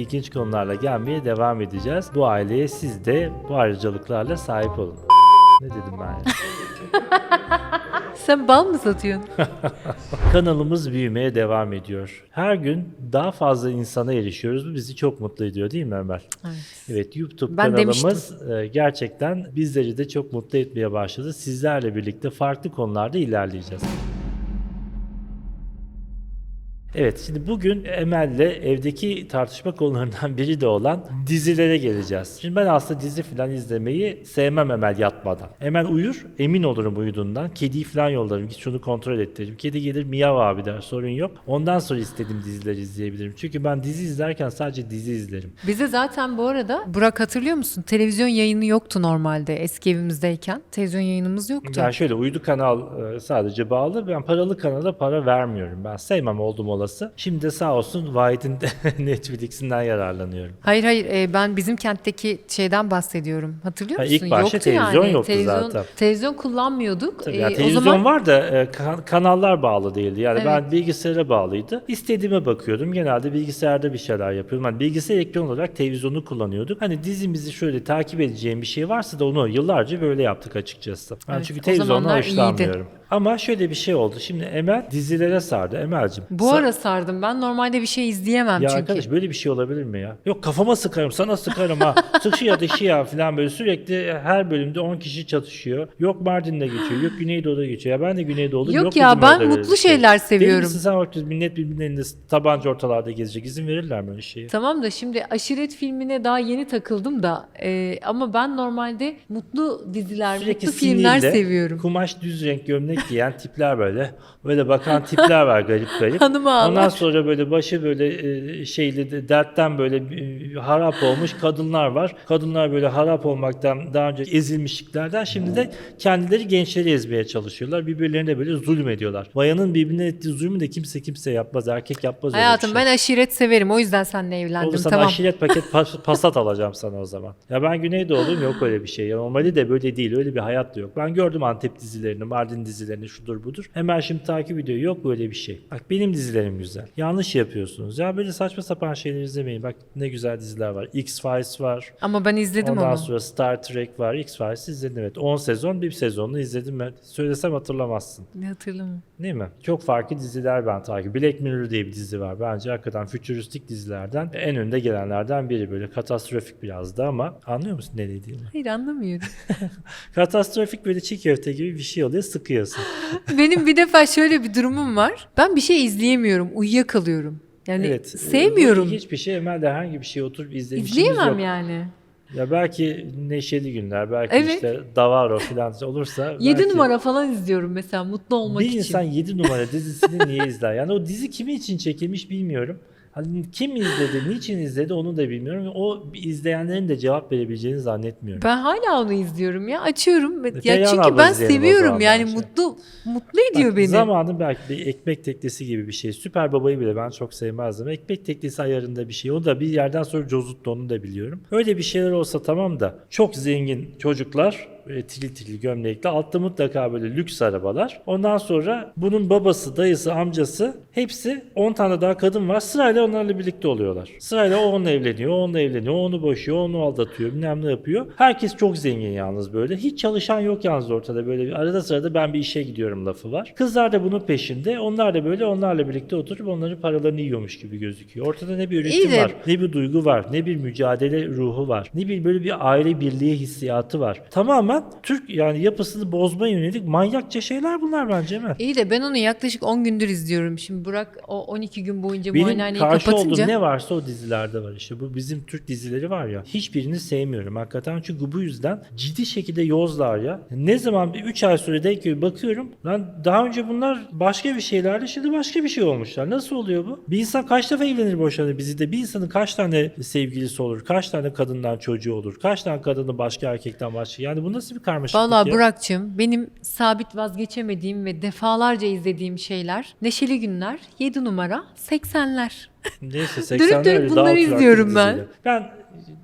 ilginç konularla gelmeye devam edeceğiz. Bu aileye siz de bu ayrıcalıklarla sahip olun. Ne dedim ben ya? Sen bal mı satıyorsun? Kanalımız büyümeye devam ediyor. Her gün daha fazla insana erişiyoruz. Bu bizi çok mutlu ediyor değil mi Ömer? Evet. Evet YouTube Ben kanalımız e, gerçekten bizleri de çok mutlu etmeye başladı. Sizlerle birlikte farklı konularda ilerleyeceğiz. Evet şimdi bugün Emel'le evdeki tartışma konularından biri de olan dizilere geleceğiz. Şimdi ben aslında dizi falan izlemeyi sevmem Emel yatmadan. Emel uyur, emin olurum uyuduğundan. Kediyi falan yollarım, git şunu kontrol et derim. Kedi gelir miyav abi der, sorun yok. Ondan sonra istediğim dizileri izleyebilirim. Çünkü ben dizi izlerken sadece dizi izlerim. Bize zaten bu arada Burak hatırlıyor musun? Televizyon yayını yoktu normalde eski evimizdeyken. Televizyon yayınımız yoktu. Yani şöyle uydu kanal e, sadece bağlı. Ben paralı kanala para vermiyorum. Ben sevmem oldum olası. Şimdi de sağ olsun Vahit'in de Netflix'inden yararlanıyorum. Hayır hayır e, ben bizim kentteki şeyden bahsediyorum. Hatırlıyor Ha, musun? ilk başta televizyon yani. yoktu televizyon, zaten. Televizyon kullanmıyorduk. Tabii E, yani o televizyon zaman var da e, kan- kanallar bağlı değildi. Yani Evet. ben bilgisayara bağlıydı. İstediğime bakıyordum. Genelde bilgisayarda bir şeyler yapıyordum. Hani bilgisayar ekran olarak televizyonu kullanıyorduk. Hani dizimizi şöyle takip edeceğim bir şey varsa da onu yıllarca böyle yaptık açıkçası. Ben Evet, çünkü o televizyondan zamanlar iyiydi. Ama şöyle bir şey oldu. Şimdi Emel dizilere sardı. Emel'cim. bu ara sardım. Ben normalde bir şey izleyemem ya çünkü. arkadaş böyle bir şey olabilir mi ya? Yok kafama sıkarım, sana sıkarım ha. Sıkı ya dışı ya falan böyle sürekli her bölümde 10 kişi çatışıyor. Yok Mardin'de geçiyor, yok Güneydoğu'da geçiyor. Ya ben de Güneydoğu'luyum. Yok Yok, ya, bizim ben orada böyle mutlu şey. şeyler Deli seviyorum. misin sen bak millet birbirinin elinde tabanca ortalarda gezecek. İzin verirler mi öyle şeye? Tamam da şimdi aşiret filmine daha yeni takıldım da e, ama ben normalde mutlu diziler, mutlu filmler sinirle, seviyorum. Kumaş düz renk gömlek giyen tipler böyle. Böyle bakan tipler var garip garip. Hanımı ağlar. Ondan sonra böyle başı böyle e, şeyli de- dertten böyle e, harap olmuş kadınlar var. Kadınlar böyle harap olmaktan daha önce ezilmişliklerden şimdi de kendileri gençleri ezmeye çalışıyorlar. Birbirlerine böyle zulüm ediyorlar. Bayanın birbirine ettiği zulmü de kimse kimse yapmaz. Erkek yapmaz Hayatım şey. ben aşiret severim. O yüzden seninle evlendim. Olur sana tamam. aşiret paket pas- pasat alacağım sana o zaman. Ya ben Güneydoğuluyum yok öyle bir şey. Normali de böyle değil. Öyle bir hayat da yok. Ben gördüm Antep dizilerini, Mardin dizilerini şudur budur. Hemen şimdi takip ediyor. Yok böyle bir şey. Bak benim dizilerim güzel. Yanlış yapıyorsunuz. Ya böyle saçma sapan şeyler izlemeyin. Bak ne güzel diziler var. X-Files var. Ama ben izledim Ondan onu. sonra Star Trek var. X-Files izledim evet. 10 sezon bir sezonunu izledim ben. Söylesem hatırlamazsın. Ne hatırlamıyorum. Değil mi? Çok farklı diziler ben takip. Black Mirror diye bir dizi var. Bence hakikaten fütüristik dizilerden en önde gelenlerden biri. Böyle katastrofik biraz da ama anlıyor musun ne dediğimi? Hayır anlamıyorum. Katastrofik böyle çiğ köfte gibi bir şey oluyor sıkıyorsun. Benim bir defa şöyle bir durumum var. Ben bir şey izleyemiyorum. Uyuyakalıyorum. Yani evet. sevmiyorum. Bu Hiçbir şey Emel'de herhangi bir şey oturup izlemişimiz İzleyemem yok. yani. Ya belki neşeli günler, belki Evet. işte Davaro falan olursa. 7 belki- numara falan izliyorum mesela mutlu olmak bir için. insan 7 numara dizisini niye izler? Yani o dizi kimi için çekilmiş bilmiyorum. Hani kim izledi, niçin izledi onu da bilmiyorum. O izleyenlerin de cevap verebileceğini zannetmiyorum. Ben hala onu izliyorum ya. Açıyorum. Ya çünkü ben seviyorum yani bence. mutlu mutlu ediyor Bak, beni. Zamanın belki bir ekmek teknesi gibi bir şey. Süper Baba'yı bile ben çok sevmezdim. Ekmek teknesi ayarında bir şey. O da bir yerden sonra cozuttu onu da biliyorum. Öyle bir şeyler olsa tamam da çok zengin çocuklar böyle tili tili gömlekli altta mutlaka böyle lüks arabalar. Ondan sonra bunun babası, dayısı, amcası hepsi 10 tane daha kadın var. Sırayla onlarla birlikte oluyorlar. Sırayla o onunla evleniyor, o onunla evleniyor, o onu boşuyor, onu aldatıyor, bilmem ne yapıyor. Herkes çok zengin yalnız böyle. Hiç çalışan yok yalnız ortada böyle. Bir, arada sırada ben bir işe gidiyorum lafı var. Kızlar da bunun peşinde. Onlar da böyle onlarla birlikte oturup onların paralarını yiyormuş gibi gözüküyor. Ortada ne bir üretim İyi var, ne bir duygu var, ne bir mücadele ruhu var, ne bir böyle bir aile birliği hissiyatı var. Tamamen Türk yani yapısını bozmaya yönelik manyakça şeyler bunlar bence mi? İyi de ben onu yaklaşık 10 gündür izliyorum. Şimdi Burak o 12 gün boyunca Benim muayenehaneyi karşı olduğum ne varsa o dizilerde var işte. Bu bizim Türk dizileri var ya. Hiçbirini sevmiyorum hakikaten. Çünkü bu yüzden ciddi şekilde yozlar ya. Ne zaman bir 3 ay sonra denk geliyor bakıyorum. Lan daha önce bunlar başka bir şeylerdi. Şimdi başka bir şey olmuşlar. Nasıl oluyor bu? Bir insan kaç defa evlenir boşanır bizi de. Bir insanın kaç tane sevgilisi olur? Kaç tane kadından çocuğu olur? Kaç tane kadını başka erkekten başka? Yani bu nasıl bir karmaşıklık Valla? Burak'cığım benim sabit vazgeçemediğim ve defalarca izlediğim şeyler Neşeli Günler, 7 numara, 80'ler. Neyse Dönüp 80'ler dönüp bunları daha oturaklı izliyorum ben. diziler. Ben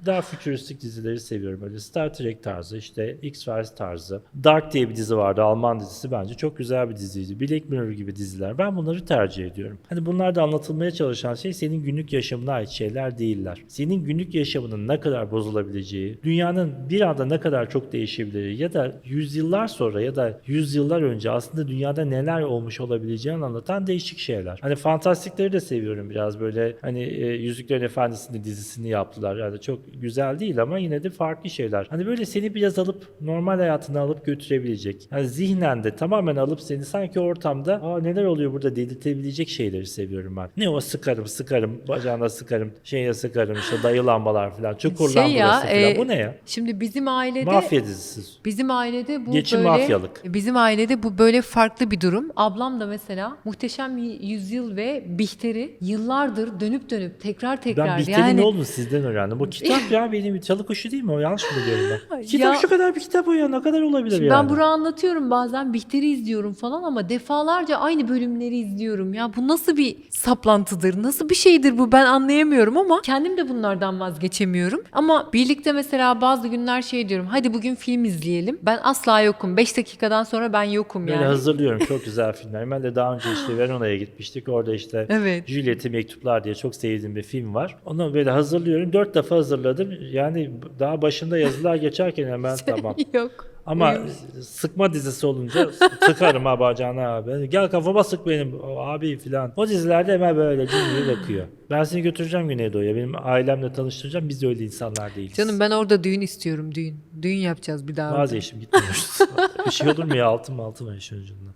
daha fütüristik dizileri seviyorum. Böyle Star Trek tarzı, işte X-Files tarzı. Dark diye bir dizi vardı. Alman dizisi bence çok güzel bir diziydi. Black Mirror gibi diziler. Ben bunları tercih ediyorum. Hani bunlarda anlatılmaya çalışan şey senin günlük yaşamına ait şeyler değiller. Senin günlük yaşamının ne kadar bozulabileceği, dünyanın bir anda ne kadar çok değişebileceği ya da yüzyıllar sonra ya da yüzyıllar önce aslında dünyada neler olmuş olabileceğini anlatan değişik şeyler. Hani fantastikleri de seviyorum biraz böyle hani e, Yüzüklerin Efendisi'nin dizisini yaptılar. Yani çok güzel değil ama yine de farklı şeyler. Hani böyle seni biraz alıp normal hayatına alıp götürebilecek. Hani zihnen de tamamen alıp seni sanki ortamda Aa, neler oluyor burada dedirtebilecek şeyleri seviyorum ben. Ne o sıkarım sıkarım bacağına sıkarım şeye sıkarım işte dayı lambalar falan çukur Şey lambası falan. e, Bu ne ya? Şimdi bizim ailede Mafya dizisi. Bizim ailede bu Geçim böyle mafyalık. bizim ailede bu böyle farklı bir durum. Ablam da mesela Muhteşem Yüzyıl ve Bihter'i yıllardır dönüp dönüp tekrar tekrar Ben Bihter'in yani ne olduğunu sizden öğrendim. Bu kitap ya benim çalı kuşu değil mi? O yanlış mı biliyorum ben? Kitap Ya- şu kadar bir kitap o ya. Ne kadar olabilir Şimdi yani? ben Burak'a anlatıyorum bazen Bihter'i izliyorum falan ama defalarca aynı bölümleri izliyorum. Ya bu nasıl bir saplantıdır? Nasıl bir şeydir bu? Ben anlayamıyorum ama kendim de bunlardan vazgeçemiyorum. Ama birlikte mesela bazı günler şey diyorum. Hadi bugün film izleyelim. Ben asla yokum. 5 dakikadan sonra ben yokum Böyle yani. hazırlıyorum. Çok güzel filmler. Ben de daha önce işte Verona'ya gitmiştik. Orada işte Evet. Juliet'i Mektuplar diye çok sevdiğim bir film var. Onu böyle hazırlıyorum. Dört defa hazırladım. Yani daha başında yazılar geçerken hemen tamam. Yok. Ama sıkma dizisi olunca sıkarım ha bacağına abi. Gel kafama sık benim abi filan. O dizilerde hemen böyle cimriye bakıyor. Ben seni götüreceğim Güneydoğu'ya. Benim ailemle tanıştıracağım. Biz öyle insanlar değiliz. Canım ben orada düğün istiyorum düğün. Düğün yapacağız bir daha. Vazgeçtim gitmiyoruz. bir şey olur mu ya altın mı altın mı?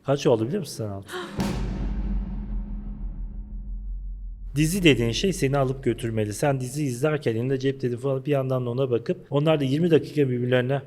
Kaç oldu biliyor musun sen altın? Dizi dediğin şey seni alıp götürmeli. Sen dizi izlerken elinde cep telefonu alıp bir yandan da ona bakıp onlar da 20 dakika birbirlerine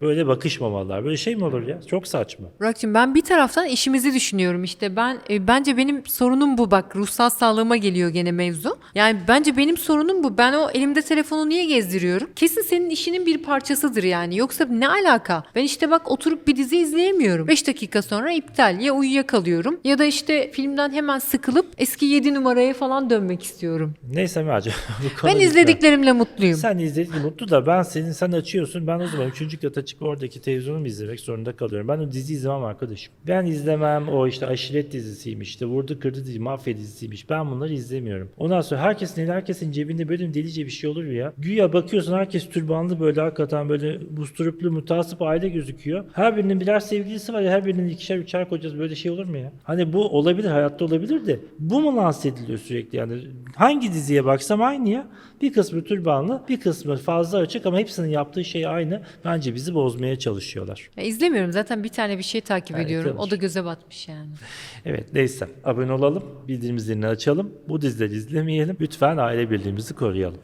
böyle bakışmamalılar. Böyle şey mi olur ya? Çok saçma. Burak'cığım ben bir taraftan işimizi düşünüyorum işte ben e, bence benim sorunum bu bak ruhsal sağlığıma geliyor gene mevzu. Yani bence benim sorunum bu ben o elimde telefonu niye gezdiriyorum? Kesin senin işinin bir parçasıdır yani yoksa ne alaka? Ben işte bak oturup bir dizi izleyemiyorum. 5 dakika sonra iptal ya uyuyakalıyorum ya da işte filmden hemen sıkılıp eski 7 numaraya falan dönmek istiyorum. Neyse Merce. bu konu Ben izlediklerimle mutluyum. Sen izledin mutlu da ben senin sen açıyorsun ben o zaman üçüncü kata çıkıp oradaki televizyonu izlemek zorunda kalıyorum. Ben o dizi izlemem arkadaşım. Ben izlemem o işte aşiret dizisiymiş işte vurdu kırdı dizi mafya dizisiymiş ben bunları izlemiyorum. Ondan sonra herkesin herkesin cebinde böyle delice bir şey olur ya? Güya bakıyorsun herkes türbanlı böyle hakikaten böyle musturuplu mutasip aile gözüküyor. Her birinin birer sevgilisi var ya her birinin ikişer üçer kocası böyle şey olur mu ya? Hani bu olabilir hayatta olabilir de bu mu lanse ediliyor sürekli yani? Hangi diziye baksam aynı ya. Bir kısmı türbanlı, bir kısmı fazla açık ama hepsinin yaptığı şey aynı. Bence bizi bozmaya çalışıyorlar. Ya izlemiyorum zaten bir tane bir şey takip Evet, ediyorum. tabii. O da göze batmış yani. Evet neyse abone olalım, bildirim zilini açalım. Bu dizileri izlemeyelim. Lütfen aile birliğimizi koruyalım.